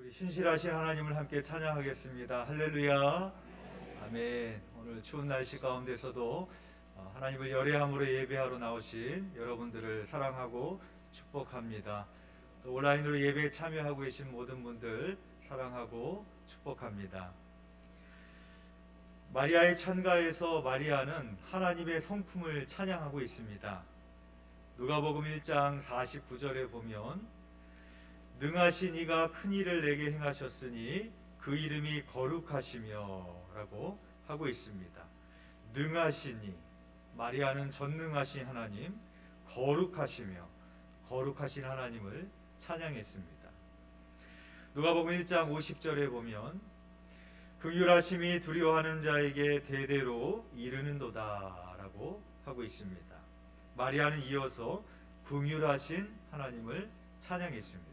우리 신실하신 하나님을 함께 찬양하겠습니다. 할렐루야. 아멘. 오늘 추운 날씨 가운데서도 어, 하나님을 열애함으로 예배하러 나오신 여러분들을 사랑하고 축복합니다. 또 온라인으로 예배에 참여하고 계신 모든 분들 사랑하고 축복합니다. 마리아의 찬가에서 마리아는 하나님의 성품을 찬양하고 있습니다. 누가복음 1장 49절에 보면 능하신 이가 큰 일을 내게 행하셨으니 그 이름이 거룩하시며라고 하고 있습니다. 능하시니 마리아는 전능하신 하나님 거룩하시며 거룩하신 하나님을 찬양했습니다. 누가복음 1장 50절에 보면 긍휼하심이 두려워하는 자에게 대대로 이르는도다라고 하고 있습니다. 마리아는 이어서 긍휼하신 하나님을 찬양했습니다.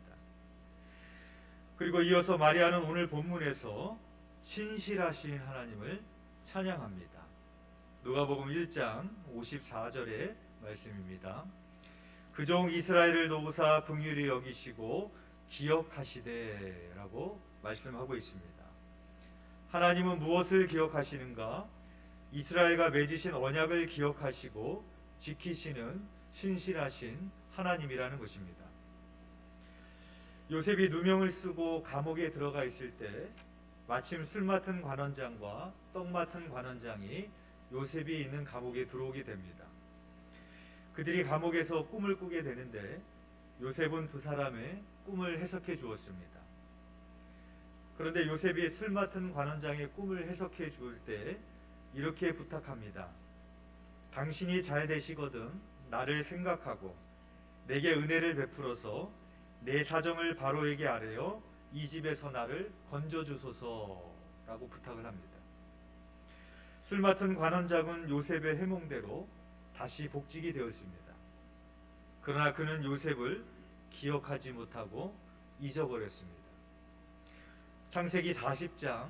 그리고 이어서 마리아는 오늘 본문에서 신실하신 하나님을 찬양합니다. 누가복음 1장 54절의 말씀입니다. 그종 이스라엘을 도우사 긍휼히 여기시고 기억하시되라고 말씀하고 있습니다. 하나님은 무엇을 기억하시는가? 이스라엘과 맺으신 언약을 기억하시고 지키시는 신실하신 하나님이라는 것입니다. 요셉이 누명을 쓰고 감옥에 들어가 있을 때 마침 술 맡은 관원장과 떡 맡은 관원장이 요셉이 있는 감옥에 들어오게 됩니다. 그들이 감옥에서 꿈을 꾸게 되는데 요셉은 두 사람의 꿈을 해석해 주었습니다. 그런데 요셉이 술 맡은 관원장의 꿈을 해석해 줄때 이렇게 부탁합니다. 당신이 잘 되시거든 나를 생각하고 내게 은혜를 베풀어서 내 사정을 바로에게 아뢰어 이 집에서 나를 건져 주소서라고 부탁을 합니다. 술 맡은 관원장은 요셉의 해몽대로 다시 복직이 되었습니다. 그러나 그는 요셉을 기억하지 못하고 잊어버렸습니다. 창세기 40장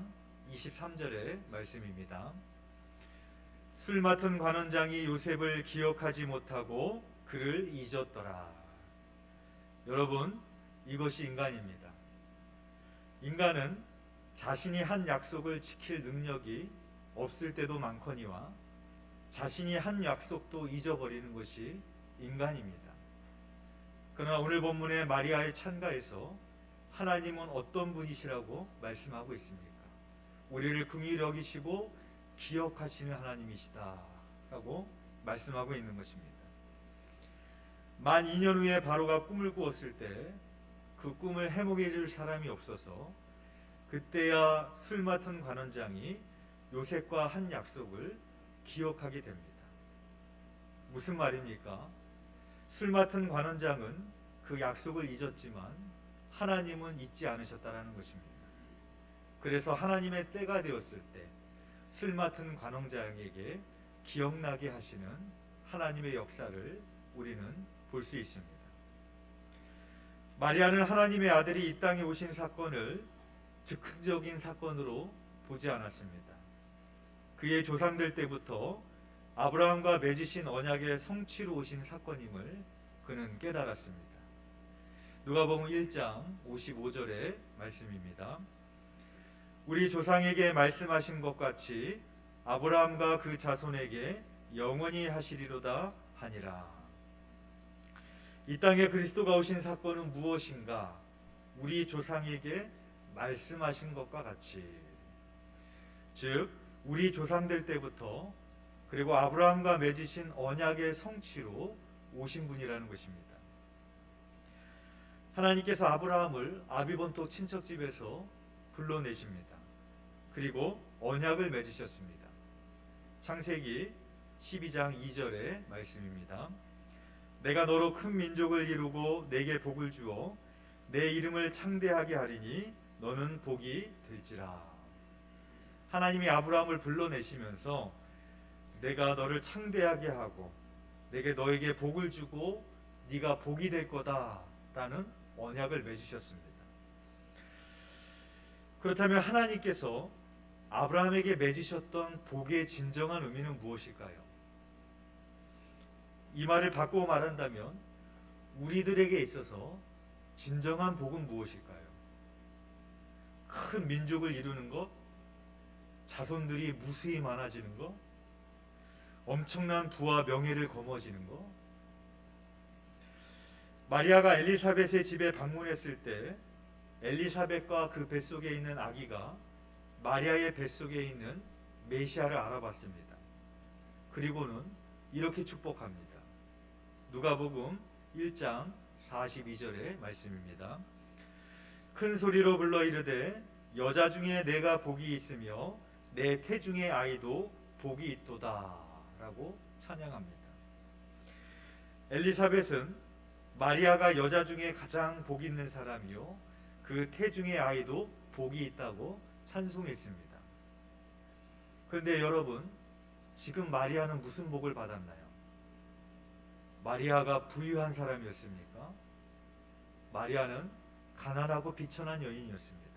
23절의 말씀입니다. 술 맡은 관원장이 요셉을 기억하지 못하고 그를 잊었더라. 여러분, 이것이 인간입니다. 인간은 자신이 한 약속을 지킬 능력이 없을 때도 많거니와 자신이 한 약속도 잊어버리는 것이 인간입니다. 그러나 오늘 본문의 마리아의 찬가에서 하나님은 어떤 분이시라고 말씀하고 있습니까? 우리를 긍휼히 여기시고 기억하시는 하나님이시다라고 말씀하고 있는 것입니다. 만 2년 후에 바로가 꿈을 꾸었을 때 그 꿈을 해몽해 줄 사람이 없어서 그때야 술 맡은 관원장이 요셉과 한 약속을 기억하게 됩니다. 무슨 말입니까? 술 맡은 관원장은 그 약속을 잊었지만 하나님은 잊지 않으셨다라는 것입니다. 그래서 하나님의 때가 되었을 때 술 맡은 관원장에게 기억나게 하시는 하나님의 역사를 우리는 볼 수 있습니다. 마리아는 하나님의 아들이 이 땅에 오신 사건을 즉흥적인 사건으로 보지 않았습니다. 그의 조상들 때부터 아브라함과 맺으신 언약의 성취로 오신 사건임을 그는 깨달았습니다. 누가복음 1장 55절의 말씀입니다. 우리 조상에게 말씀하신 것 같이 아브라함과 그 자손에게 영원히 하시리로다 하니라. 이 땅에 그리스도가 오신 사건은 무엇인가? 우리 조상에게 말씀하신 것과 같이 즉 우리 조상들 때부터 그리고 아브라함과 맺으신 언약의 성취로 오신 분이라는 것입니다. 하나님께서 아브라함을 아비본토 친척집에서 불러내십니다. 그리고 언약을 맺으셨습니다. 창세기 12장 2절의 말씀입니다. 내가 너로 큰 민족을 이루고 내게 복을 주어 내 이름을 창대하게 하리니 너는 복이 될지라. 하나님이 아브라함을 불러내시면서 내가 너를 창대하게 하고 내게 너에게 복을 주고 네가 복이 될 거다라는 언약을 맺으셨습니다. 그렇다면 하나님께서 아브라함에게 맺으셨던 복의 진정한 의미는 무엇일까요? 이 말을 바꾸어 말한다면 우리들에게 있어서 진정한 복은 무엇일까요? 큰 민족을 이루는 것, 자손들이 무수히 많아지는 것, 엄청난 부와 명예를 거머쥐는 것. 마리아가 엘리사벳의 집에 방문했을 때 엘리사벳과 그 뱃속에 있는 아기가 마리아의 뱃속에 있는 메시아를 알아봤습니다. 그리고는 이렇게 축복합니다. 누가복음 1장 42절의 말씀입니다. 큰 소리로 불러 이르되 여자 중에 내가 복이 있으며 내 태중의 아이도 복이 있도다라고 찬양합니다. 엘리사벳은 마리아가 여자 중에 가장 복 있는 사람이요 그 태중의 아이도 복이 있다고 찬송했습니다. 그런데 여러분 지금 마리아는 무슨 복을 받았나요? 마리아가 부유한 사람이었습니까? 마리아는 가난하고 비천한 여인이었습니다.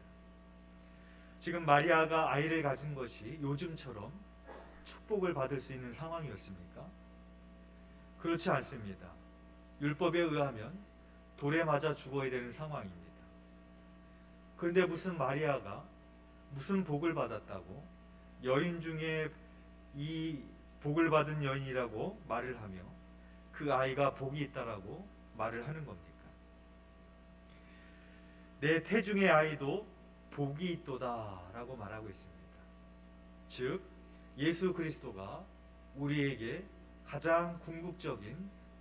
지금 마리아가 아이를 가진 것이 요즘처럼 축복을 받을 수 있는 상황이었습니까? 그렇지 않습니다. 율법에 의하면 돌에 맞아 죽어야 되는 상황입니다. 그런데 무슨 마리아가 무슨 복을 받았다고 여인 중에 이 복을 받은 여인이라고 말을 하며 그 아이가 복이 있다라고 말을 하는 겁니까? 내 태중의 아이도 복이 있도다라고 말하고 있습니다. 즉 예수 그리스도가 우리에게 가장 궁극적인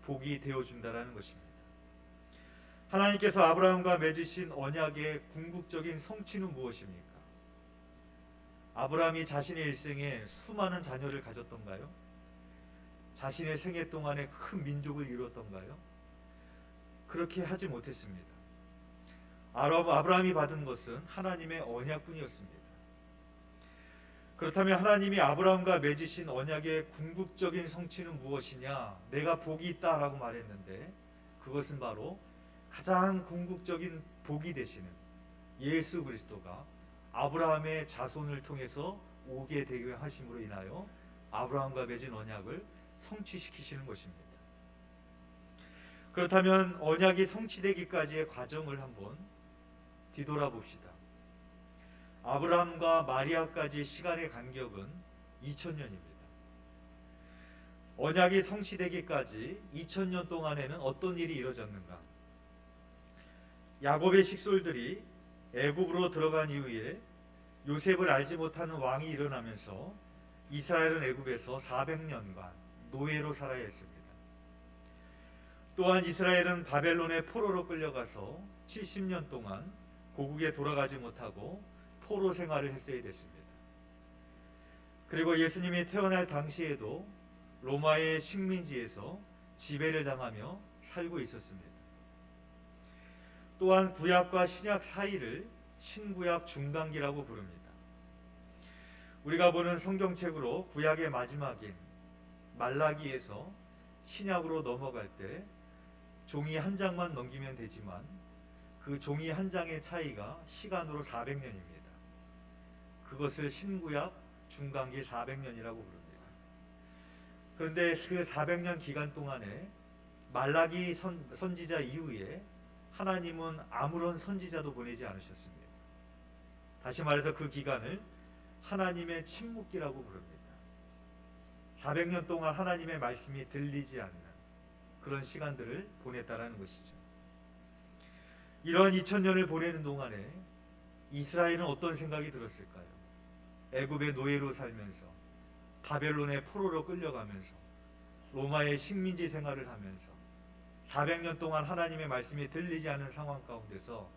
복이 되어 준다라는 것입니다. 하나님께서 아브라함과 맺으신 언약의 궁극적인 성취는 무엇입니까? 아브라함이 자신의 일생에 수많은 자녀를 가졌던가요? 자신의 생애 동안에 큰 민족을 이루었던가요? 그렇게 하지 못했습니다. 아브라함이 받은 것은 하나님의 언약뿐이었습니다. 그렇다면 하나님이 아브라함과 맺으신 언약의 궁극적인 성취는 무엇이냐? 내가 복이 있다라고 말했는데 그것은 바로 가장 궁극적인 복이 되시는 예수 그리스도가 아브라함의 자손을 통해서 오게 되게 하심으로 인하여 아브라함과 맺은 언약을 성취시키시는 것입니다. 그렇다면 언약이 성취되기까지의 과정을 한번 뒤돌아봅시다. 아브라함과 마리아까지 시간의 간격은 2000년입니다. 언약이 성취되기까지 2000년 동안에는 어떤 일이 이루어졌는가? 야곱의 식솔들이 애굽으로 들어간 이후에 요셉을 알지 못하는 왕이 일어나면서 이스라엘은 애굽에서 400년간 노예로 살아야 했습니다. 또한 이스라엘은 바벨론의 포로로 끌려가서 70년 동안 고국에 돌아가지 못하고 포로 생활을 했어야 됐습니다. 그리고 예수님이 태어날 당시에도 로마의 식민지에서 지배를 당하며 살고 있었습니다. 또한 구약과 신약 사이를 신구약 중간기라고 부릅니다. 우리가 보는 성경책으로 구약의 마지막인 말라기에서 신약으로 넘어갈 때 종이 한 장만 넘기면 되지만 그 종이 한 장의 차이가 시간으로 400년입니다. 그것을 신구약 중간기 400년이라고 부릅니다. 그런데 그 400년 기간 동안에 말라기 선, 선지자 이후에 하나님은 아무런 선지자도 보내지 않으셨습니다. 다시 말해서 그 기간을 하나님의 침묵기라고 부릅니다. 400년 동안 하나님의 말씀이 들리지 않는 그런 시간들을 보냈다라는 것이죠. 이런 2000년을 보내는 동안에 이스라엘은 어떤 생각이 들었을까요? 애굽의 노예로 살면서 바벨론의 포로로 끌려가면서 로마의 식민지 생활을 하면서 400년 동안 하나님의 말씀이 들리지 않는 상황 가운데서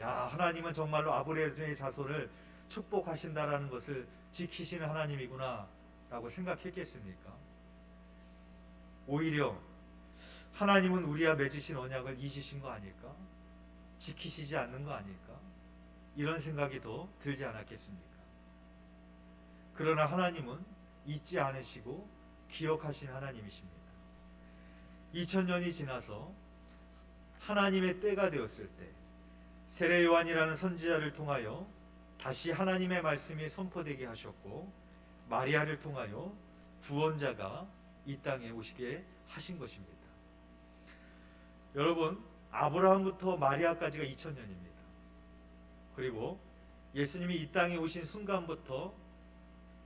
야 하나님은 정말로 아브라함의 자손을 축복하신다라는 것을 지키시는 하나님이구나 라고 생각했겠습니까? 오히려 하나님은 우리와 맺으신 언약을 잊으신 거 아닐까? 지키시지 않는 거 아닐까? 이런 생각이 더 들지 않았겠습니까? 그러나 하나님은 잊지 않으시고 기억하신 하나님이십니다. 2000년이 지나서 하나님의 때가 되었을 때 세례 요한이라는 선지자를 통하여 다시 하나님의 말씀이 선포되게 하셨고 마리아를 통하여 구원자가 이 땅에 오시게 하신 것입니다. 여러분 아브라함부터 마리아까지가 2000년입니다. 그리고 예수님이 이 땅에 오신 순간부터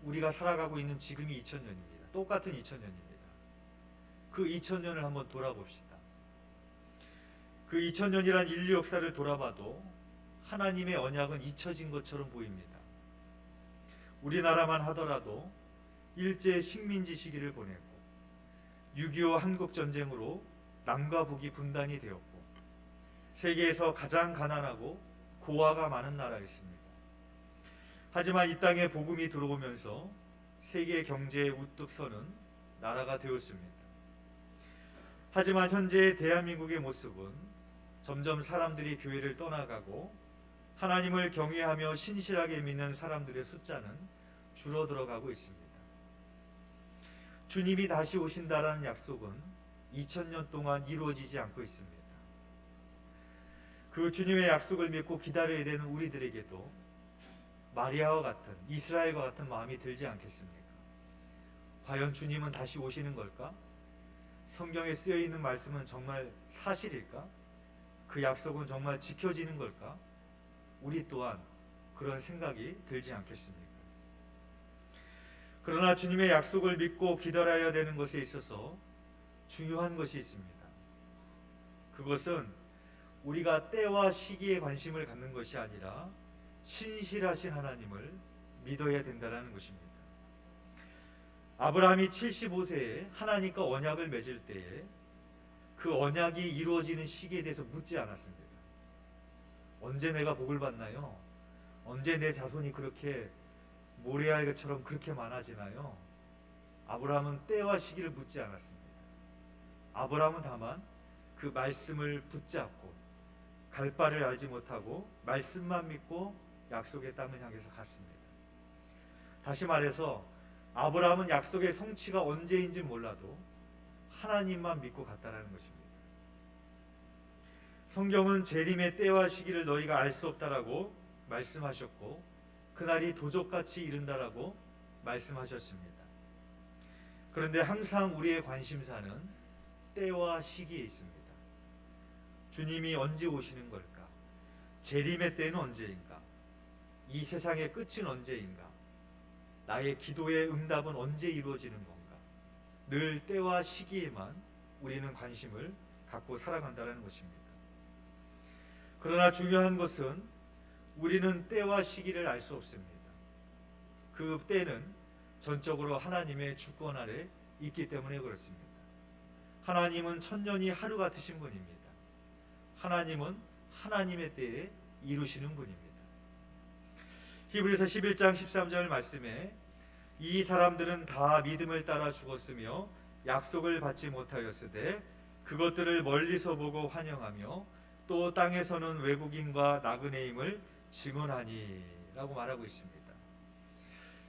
우리가 살아가고 있는 지금이 2000년입니다. 똑같은 2000년입니다. 그 2000년을 한번 돌아봅시다. 그 2000년이란 인류 역사를 돌아봐도 하나님의 언약은 잊혀진 것처럼 보입니다. 우리나라만 하더라도 일제 식민지 시기를 보내고 6.25 한국 전쟁으로 남과 북이 분단이 되었고 세계에서 가장 가난하고 고아가 많은 나라였습니다. 하지만 이 땅에 복음이 들어오면서 세계 경제에 우뚝 서는 나라가 되었습니다. 하지만 현재 대한민국의 모습은 점점 사람들이 교회를 떠나가고 하나님을 경외하며 신실하게 믿는 사람들의 숫자는 줄어들어가고 있습니다. 주님이 다시 오신다라는 약속은 2000년 동안 이루어지지 않고 있습니다. 그 주님의 약속을 믿고 기다려야 되는 우리들에게도 마리아와 같은 이스라엘과 같은 마음이 들지 않겠습니까? 과연 주님은 다시 오시는 걸까? 성경에 쓰여 있는 말씀은 정말 사실일까? 그 약속은 정말 지켜지는 걸까? 우리 또한 그런 생각이 들지 않겠습니까? 그러나 주님의 약속을 믿고 기다려야 되는 것에 있어서 중요한 것이 있습니다. 그것은 우리가 때와 시기에 관심을 갖는 것이 아니라 신실하신 하나님을 믿어야 된다는 것입니다. 아브라함이 75세에 하나님과 언약을 맺을 때에 그 언약이 이루어지는 시기에 대해서 묻지 않았습니다. 언제 내가 복을 받나요? 언제 내 자손이 그렇게 모래알처럼 그렇게 많아지나요? 아브라함은 때와 시기를 묻지 않았습니다. 아브라함은 다만 그 말씀을 붙잡고 갈 바를 알지 못하고 말씀만 믿고 약속의 땅을 향해서 갔습니다. 다시 말해서 아브라함은 약속의 성취가 언제인지 몰라도 하나님만 믿고 갔다라는 것입니다. 성경은 재림의 때와 시기를 너희가 알 수 없다라고 말씀하셨고 그날이 도적같이 이른다라고 말씀하셨습니다. 그런데 항상 우리의 관심사는 때와 시기에 있습니다. 주님이 언제 오시는 걸까? 재림의 때는 언제인가? 이 세상의 끝은 언제인가? 나의 기도의 응답은 언제 이루어지는 건가? 늘 때와 시기에만 우리는 관심을 갖고 살아간다는 것입니다. 그러나 중요한 것은 우리는 때와 시기를 알 수 없습니다. 그 때는 전적으로 하나님의 주권 아래 있기 때문에 그렇습니다. 하나님은 천년이 하루 같으신 분입니다. 하나님은 하나님의 때에 이루시는 분입니다. 히브리서 11장 13절 말씀에 이 사람들은 다 믿음을 따라 죽었으며 약속을 받지 못하였으되 그것들을 멀리서 보고 환영하며 또 땅에서는 외국인과 나그네임을 증언하니라고 말하고 있습니다.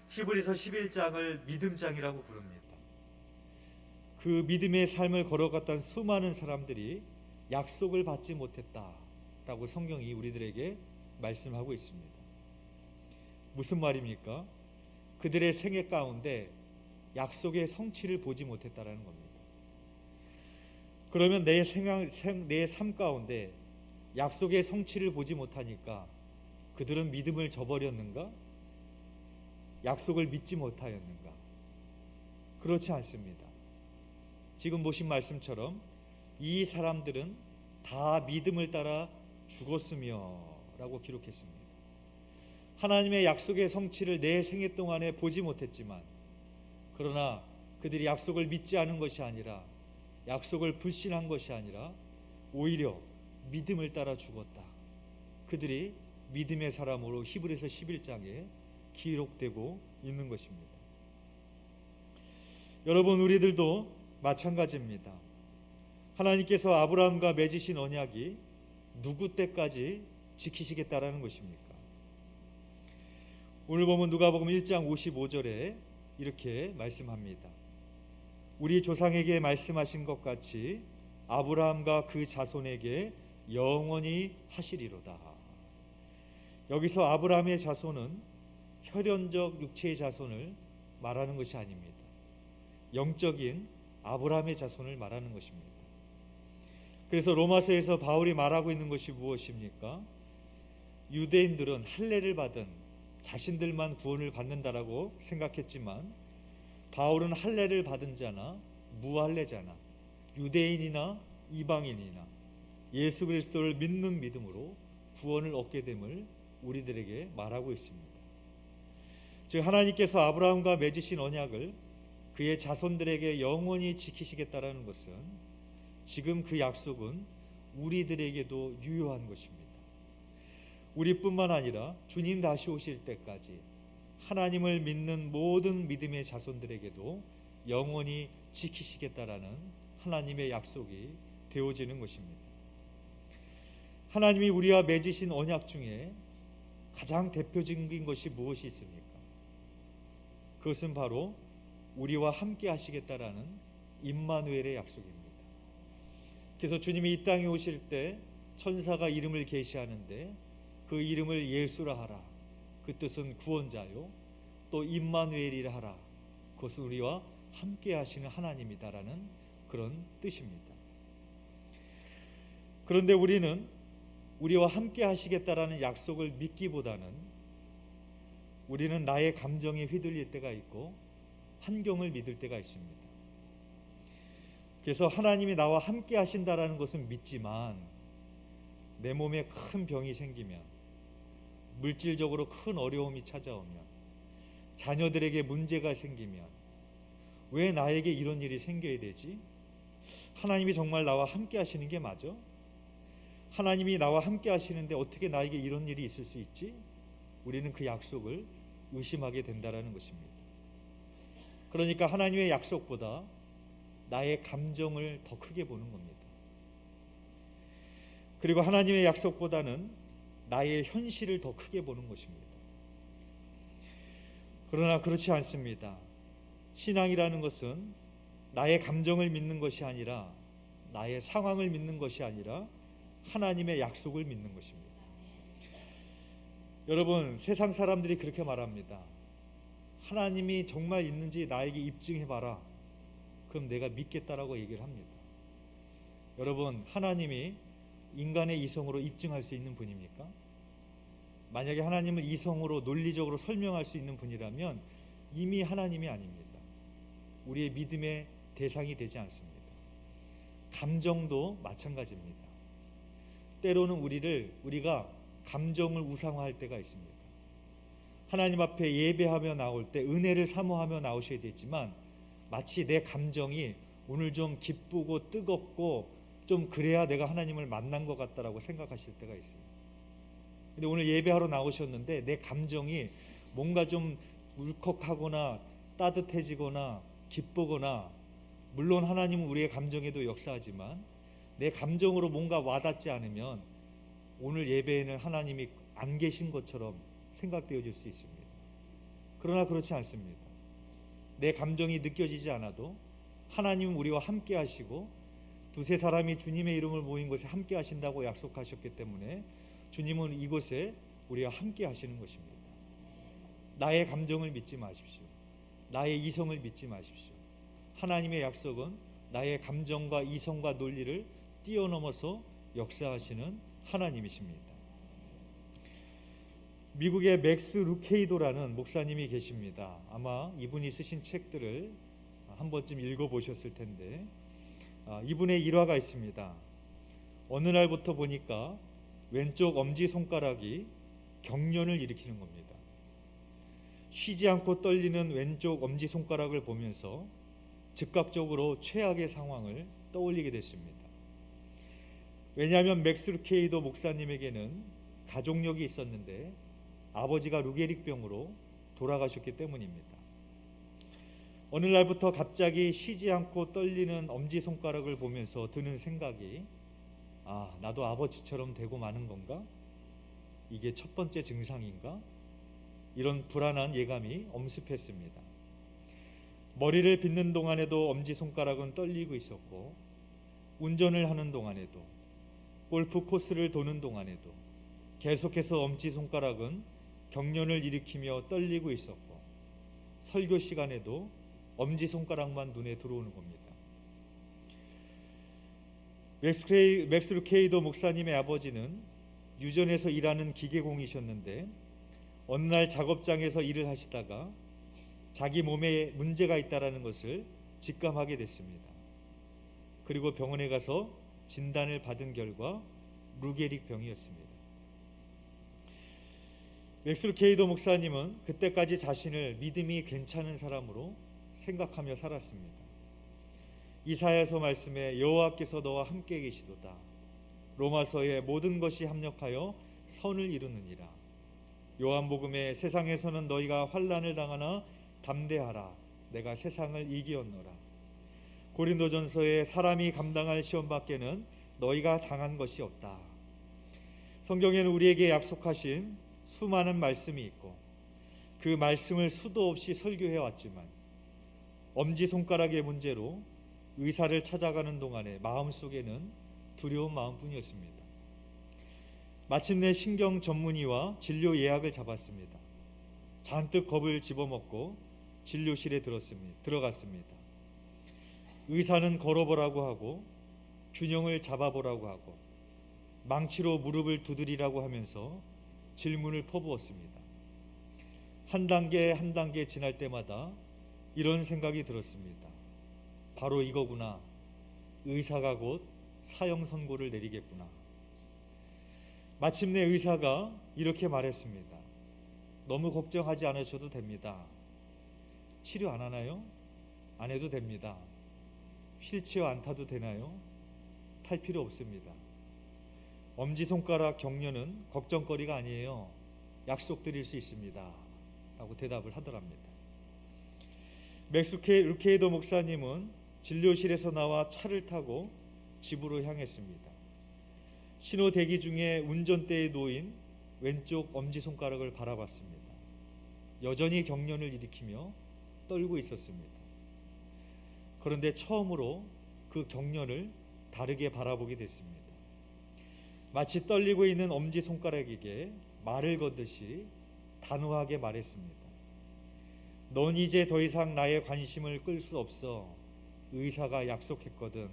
히브리서 11장을 믿음장이라고 부릅니다. 그 믿음의 삶을 걸어갔던 수많은 사람들이 약속을 받지 못했다라고 성경이 우리들에게 말씀하고 있습니다. 무슨 말입니까? 그들의 생애 가운데 약속의 성취를 보지 못했다라는 겁니다. 그러면 내 생각, 내 삶 가운데 약속의 성취를 보지 못하니까 그들은 믿음을 저버렸는가? 약속을 믿지 못하였는가? 그렇지 않습니다. 지금 보신 말씀처럼 이 사람들은 다 믿음을 따라 죽었으며 라고 기록했습니다. 하나님의 약속의 성취를 내 생애 동안에 보지 못했지만 그러나 그들이 약속을 믿지 않은 것이 아니라 약속을 불신한 것이 아니라 오히려 믿음을 따라 죽었다. 그들이 믿음의 사람으로 히브리서 11장에 기록되고 있는 것입니다. 여러분 우리들도 마찬가지입니다. 하나님께서 아브라함과 맺으신 언약이 누구 때까지 지키시겠다라는 것입니까? 오늘 보면 누가복음 1장 55절에 이렇게 말씀합니다. 우리 조상에게 말씀하신 것 같이 아브라함과 그 자손에게 영원히 하시리로다. 여기서 아브라함의 자손은 혈연적 육체의 자손을 말하는 것이 아닙니다. 영적인 아브라함의 자손을 말하는 것입니다. 그래서 로마서에서 바울이 말하고 있는 것이 무엇입니까? 유대인들은 할례를 받은 자신들만 구원을 받는다라고 생각했지만 바울은 할례를 받은 자나 무할례자나 유대인이나 이방인이나 예수 그리스도를 믿는 믿음으로 구원을 얻게 됨을 우리들에게 말하고 있습니다. 즉 하나님께서 아브라함과 맺으신 언약을 그의 자손들에게 영원히 지키시겠다라는 것은 지금 그 약속은 우리들에게도 유효한 것입니다. 우리뿐만 아니라 주님 다시 오실 때까지 하나님을 믿는 모든 믿음의 자손들에게도 영원히 지키시겠다라는 하나님의 약속이 되어지는 것입니다. 하나님이 우리와 맺으신 언약 중에 가장 대표적인 것이 무엇이 있습니까? 그것은 바로 우리와 함께 하시겠다라는 임마누엘의 약속입니다. 그래서 주님이 이 땅에 오실 때 천사가 이름을 계시하는데 그 이름을 예수라 하라. 그 뜻은 구원자요. 또 임마누엘이라 하라. 그것은 우리와 함께 하시는 하나님이다라는 그런 뜻입니다. 그런데 우리는 우리와 함께 하시겠다라는 약속을 믿기보다는 우리는 나의 감정에 휘둘릴 때가 있고 환경을 믿을 때가 있습니다. 그래서 하나님이 나와 함께 하신다라는 것은 믿지만 내 몸에 큰 병이 생기면 물질적으로 큰 어려움이 찾아오면 자녀들에게 문제가 생기면 왜 나에게 이런 일이 생겨야 되지? 하나님이 정말 나와 함께 하시는 게 맞아? 하나님이 나와 함께 하시는데 어떻게 나에게 이런 일이 있을 수 있지? 우리는 그 약속을 의심하게 된다라는 것입니다. 그러니까 하나님의 약속보다 나의 감정을 더 크게 보는 겁니다. 그리고 하나님의 약속보다는 나의 현실을 더 크게 보는 것입니다. 그러나 그렇지 않습니다. 신앙이라는 것은 나의 감정을 믿는 것이 아니라 나의 상황을 믿는 것이 아니라 하나님의 약속을 믿는 것입니다. 여러분, 세상 사람들이 그렇게 말합니다. 하나님이 정말 있는지 나에게 입증해 봐라. 그럼 내가 믿겠다라고 얘기를 합니다. 여러분, 하나님이 인간의 이성으로 입증할 수 있는 분입니까? 만약에 하나님은 이성으로 논리적으로 설명할 수 있는 분이라면 이미 하나님이 아닙니다. 우리의 믿음의 대상이 되지 않습니다. 감정도 마찬가지입니다. 때로는 우리를 우리가 감정을 우상화할 때가 있습니다. 하나님 앞에 예배하며 나올 때 은혜를 사모하며 나오셔야 되지만 마치 내 감정이 오늘 좀 기쁘고 뜨겁고 좀 그래야 내가 하나님을 만난 것 같다라고 생각하실 때가 있어요. 근데 오늘 예배하러 나오셨는데 내 감정이 뭔가 좀 울컥하거나 따뜻해지거나 기쁘거나 물론 하나님은 우리의 감정에도 역사하지만 내 감정으로 뭔가 와닿지 않으면 오늘 예배에는 하나님이 안 계신 것처럼 생각되어질 수 있습니다. 그러나 그렇지 않습니다. 내 감정이 느껴지지 않아도 하나님은 우리와 함께 하시고 두세 사람이 주님의 이름을 모인 곳에 함께 하신다고 약속하셨기 때문에 주님은 이곳에 우리와 함께 하시는 것입니다. 나의 감정을 믿지 마십시오. 나의 이성을 믿지 마십시오. 하나님의 약속은 나의 감정과 이성과 논리를 뛰어넘어서 역사하시는 하나님이십니다. 미국의 맥스 루케이도라는 목사님이 계십니다. 아마 이분이 쓰신 책들을 한 번쯤 읽어보셨을 텐데 아, 이분의 일화가 있습니다. 어느 날부터 보니까 왼쪽 엄지 손가락이 경련을 일으키는 겁니다. 쉬지 않고 떨리는 왼쪽 엄지 손가락을 보면서 즉각적으로 최악의 상황을 떠올리게 됐습니다. 왜냐하면 맥스 루케이도 목사님에게는 가족력이 있었는데 아버지가 루게릭병으로 돌아가셨기 때문입니다. 어느 날부터 갑자기 쉬지 않고 떨리는 엄지 손가락을 보면서 드는 생각이 아, 나도 아버지처럼 되고 마는 건가? 이게 첫 번째 증상인가? 이런 불안한 예감이 엄습했습니다. 머리를 빗는 동안에도 엄지 손가락은 떨리고 있었고 운전을 하는 동안에도 골프 코스를 도는 동안에도 계속해서 엄지 손가락은 경련을 일으키며 떨리고 있었고 설교 시간에도 엄지 손가락만 눈에 들어오는 겁니다. 맥스루 케이도 목사님의 아버지는 유전에서 일하는 기계공이셨는데 어느 날 작업장에서 일을 하시다가 자기 몸에 문제가 있다라는 것을 직감하게 됐습니다. 그리고 병원에 가서 진단을 받은 결과 루게릭 병이었습니다. 맥스 케이도 목사님은 그때까지 자신을 믿음이 괜찮은 사람으로 생각하며 살았습니다. 이사야서 말씀에 여호와께서 너와 함께 계시도다. 로마서에 모든 것이 합력하여 선을 이루느니라. 요한복음에 세상에서는 너희가 환난을 당하나 담대하라. 내가 세상을 이기었노라. 고린도전서에 사람이 감당할 시험밖에는 너희가 당한 것이 없다. 성경에는 우리에게 약속하신 수많은 말씀이 있고 그 말씀을 수도 없이 설교해 왔지만 엄지 손가락의 문제로 의사를 찾아가는 동안에 마음속에는 두려운 마음뿐이었습니다. 마침내 신경 전문의와 진료 예약을 잡았습니다. 잔뜩 겁을 집어먹고 진료실에 들었습니다. 들어갔습니다. 의사는 걸어보라고 하고 균형을 잡아보라고 하고 망치로 무릎을 두드리라고 하면서 질문을 퍼부었습니다. 한 단계 한 단계 지날 때마다 이런 생각이 들었습니다. 바로 이거구나. 의사가 곧 사형 선고를 내리겠구나. 마침내 의사가 이렇게 말했습니다. 너무 걱정하지 않으셔도 됩니다. 치료 안 하나요? 안 해도 됩니다. 휠체어 안 타도 되나요? 탈 필요 없습니다. 엄지손가락 격려는 걱정거리가 아니에요. 약속드릴 수 있습니다. 라고 대답을 하더랍니다. 맥스케 루케이더 목사님은 진료실에서 나와 차를 타고 집으로 향했습니다. 신호 대기 중에 운전대에 놓인 왼쪽 엄지손가락을 바라봤습니다. 여전히 경련을 일으키며 떨고 있었습니다. 그런데 처음으로 그 경련을 다르게 바라보게 됐습니다. 마치 떨리고 있는 엄지 손가락에게 말을 걸듯이 단호하게 말했습니다. 넌 이제 더 이상 나의 관심을 끌 수 없어. 의사가 약속했거든.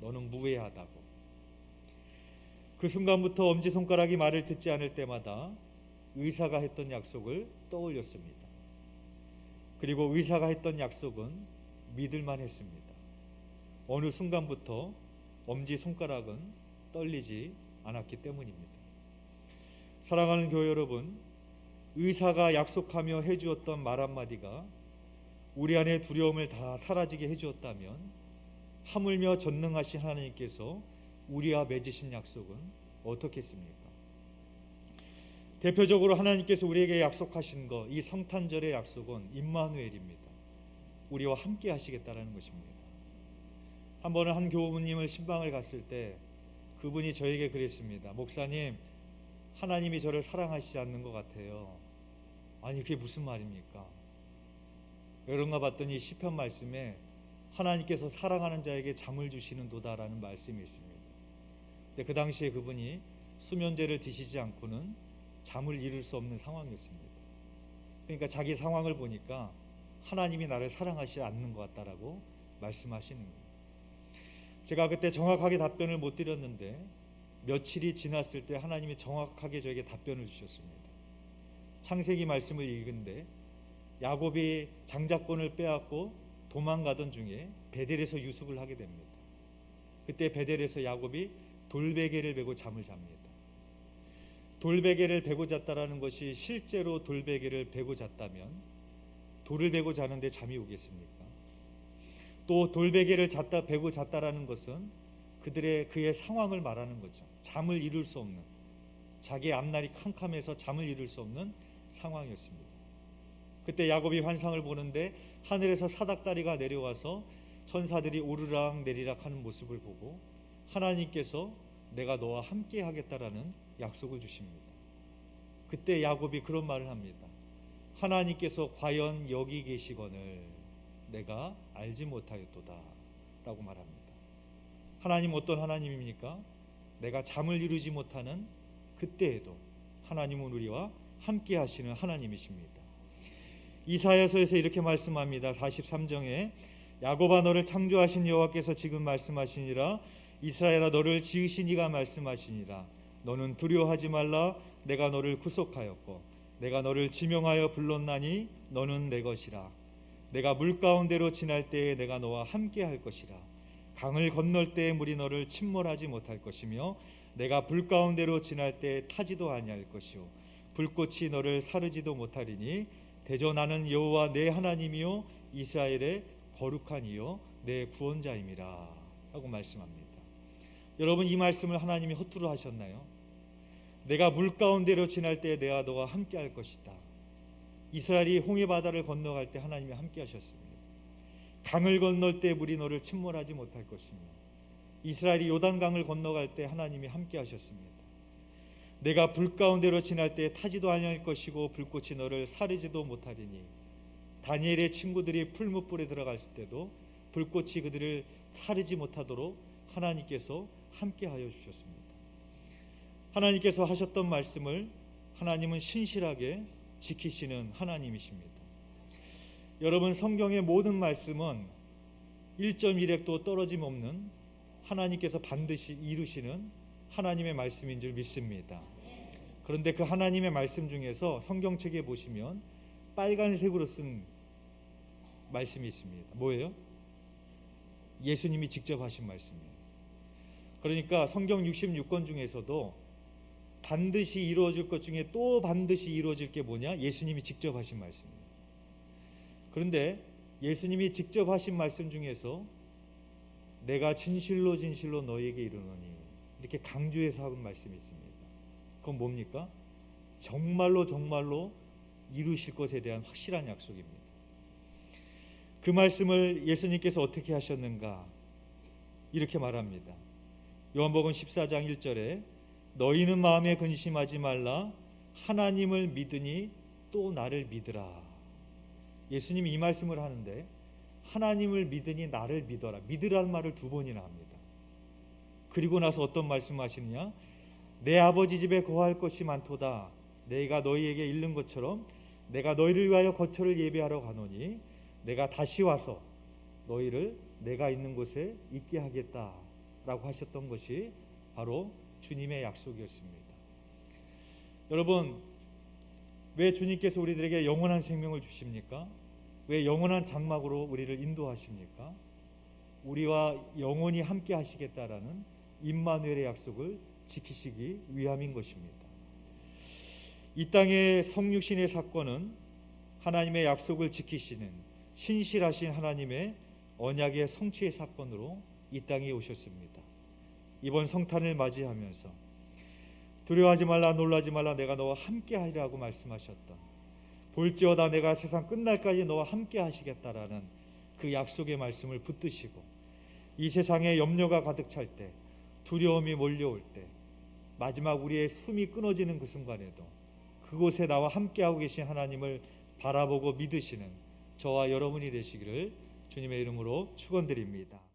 너는 무해하다고. 그 순간부터 엄지 손가락이 말을 듣지 않을 때마다 의사가 했던 약속을 떠올렸습니다. 그리고 의사가 했던 약속은 믿을만 했습니다. 어느 순간부터 엄지 손가락은 떨리지 않았기 때문입니다. 사랑하는 교회 여러분, 의사가 약속하며 해주었던 말 한마디가 우리 안의 두려움을 다 사라지게 해주었다면 하물며 전능하신 하나님께서 우리와 맺으신 약속은 어떻겠습니까? 대표적으로 하나님께서 우리에게 약속하신 것, 이 성탄절의 약속은 임마누엘입니다. 우리와 함께 하시겠다라는 것입니다. 한 번은 한 교우님을 신방을 갔을 때 그분이 저에게 그랬습니다. 목사님, 하나님이 저를 사랑하시지 않는 것 같아요. 아니 그게 무슨 말입니까? 여론가 봤더니 시편 말씀에 하나님께서 사랑하는 자에게 잠을 주시는 도다라는 말씀이 있습니다. 근데 그 당시에 그분이 수면제를 드시지 않고는 잠을 이룰 수 없는 상황이었습니다. 그러니까 자기 상황을 보니까 하나님이 나를 사랑하지 않는 것 같다라고 말씀하시는 거예요. 제가 그때 정확하게 답변을 못 드렸는데 며칠이 지났을 때 하나님이 정확하게 저에게 답변을 주셨습니다. 창세기 말씀을 읽은데 야곱이 장자권을 빼앗고 도망가던 중에 베델에서 유숙을 하게 됩니다. 그때 베델에서 야곱이 돌베개를 베고 잠을 잡니다. 돌베개를 베고 잤다라는 것이 실제로 돌베개를 베고 잤다면 돌을 베고 자는데 잠이 오겠습니까? 또 돌베개를 잤다 베고 잤다라는 것은 그들의 그의 상황을 말하는 거죠. 잠을 이룰 수 없는 자기 앞날이 캄캄해서 잠을 이룰 수 없는 상황이었습니다. 그때 야곱이 환상을 보는데 하늘에서 사닥다리가 내려와서 천사들이 오르락 내리락 하는 모습을 보고 하나님께서 내가 너와 함께 하겠다라는 약속을 주십니다. 그때 야곱이 그런 말을 합니다. 하나님께서 과연 여기 계시거늘 내가 알지 못하였도다 라고 말합니다. 하나님 어떤 하나님입니까? 내가 잠을 이루지 못하는 그때에도 하나님은 우리와 함께 하시는 하나님이십니다. 이사야서에서 이렇게 말씀합니다. 43장에 야곱아 너를 창조하신 여호와께서 지금 말씀하시니라 이스라엘아 너를 지으신 이가 말씀하시니라 너는 두려워하지 말라 내가 너를 구속하였고 내가 너를 지명하여 불렀나니 너는 내 것이라 내가 물 가운데로 지날 때에 내가 너와 함께 할 것이라 강을 건널 때에 물이 너를 침몰하지 못할 것이며 내가 불 가운데로 지날 때에 타지도 아니할 것이요 불꽃이 너를 사르지도 못하리니 대저 나는 여호와 내 하나님이요 이스라엘의 거룩한 이요 내 구원자임이라 하고 말씀합니다. 여러분 이 말씀을 하나님이 허투루 하셨나요? 내가 물 가운데로 지날 때 내가 너와 함께 할 것이다. 이스라엘이 홍해 바다를 건너갈 때 하나님이 함께 하셨습니다. 강을 건널 때 물이 너를 침몰하지 못할 것이며 이스라엘이 요단강을 건너갈 때 하나님이 함께 하셨습니다. 내가 불 가운데로 지날 때 타지도 아니할 것이고 불꽃이 너를 사르지도 못하리니 다니엘의 친구들이 풀무불에 들어갔을 때도 불꽃이 그들을 사르지 못하도록 하나님께서 함께 하여 주셨습니다. 하나님께서 하셨던 말씀을 하나님은 신실하게 지키시는 하나님이십니다. 여러분 성경의 모든 말씀은 1.1획도 떨어짐 없는 하나님께서 반드시 이루시는 하나님의 말씀인 줄 믿습니다. 그런데 그 하나님의 말씀 중에서 성경책에 보시면 빨간색으로 쓴 말씀이 있습니다. 뭐예요? 예수님이 직접 하신 말씀이에요. 그러니까 성경 66권 중에서도 반드시 이루어질 것 중에 또 반드시 이루어질 게 뭐냐? 예수님이 직접 하신 말씀이에요. 그런데 예수님이 직접 하신 말씀 중에서 내가 진실로 진실로 너에게 이르노니 이렇게 강조해서 하는 말씀이 있습니다. 그건 뭡니까? 정말로 정말로 이루실 것에 대한 확실한 약속입니다. 그 말씀을 예수님께서 어떻게 하셨는가? 이렇게 말합니다. 요한복음 14장 1절에 너희는 마음에 근심하지 말라 하나님을 믿으니 또 나를 믿으라. 예수님이 이 말씀을 하는데 하나님을 믿으니 나를 믿어라. 믿으라는 말을 두 번이나 합니다. 그리고 나서 어떤 말씀하시느냐? 내 아버지 집에 거할 것이 많도다. 내가 너희에게 잃는 것처럼 내가 너희를 위하여 거처를 예배하러 가노니 내가 다시 와서 너희를 내가 있는 곳에 있게 하겠다라고 하셨던 것이 바로 주님의 약속이었습니다. 여러분 왜 주님께서 우리들에게 영원한 생명을 주십니까? 왜 영원한 장막으로 우리를 인도하십니까? 우리와 영원히 함께 하시겠다라는 임마누엘의 약속을 지키시기 위함인 것입니다. 이 땅의 성육신의 사건은 하나님의 약속을 지키시는 신실하신 하나님의 언약의 성취의 사건으로 이 땅에 오셨습니다. 이번 성탄을 맞이하면서 두려워하지 말라 놀라지 말라 내가 너와 함께 하리라고 말씀하셨던 볼지어다 내가 세상 끝날까지 너와 함께 하시겠다라는 그 약속의 말씀을 붙드시고 이 세상에 염려가 가득 찰 때 두려움이 몰려올 때 마지막 우리의 숨이 끊어지는 그 순간에도 그곳에 나와 함께하고 계신 하나님을 바라보고 믿으시는 저와 여러분이 되시기를 주님의 이름으로 축원드립니다.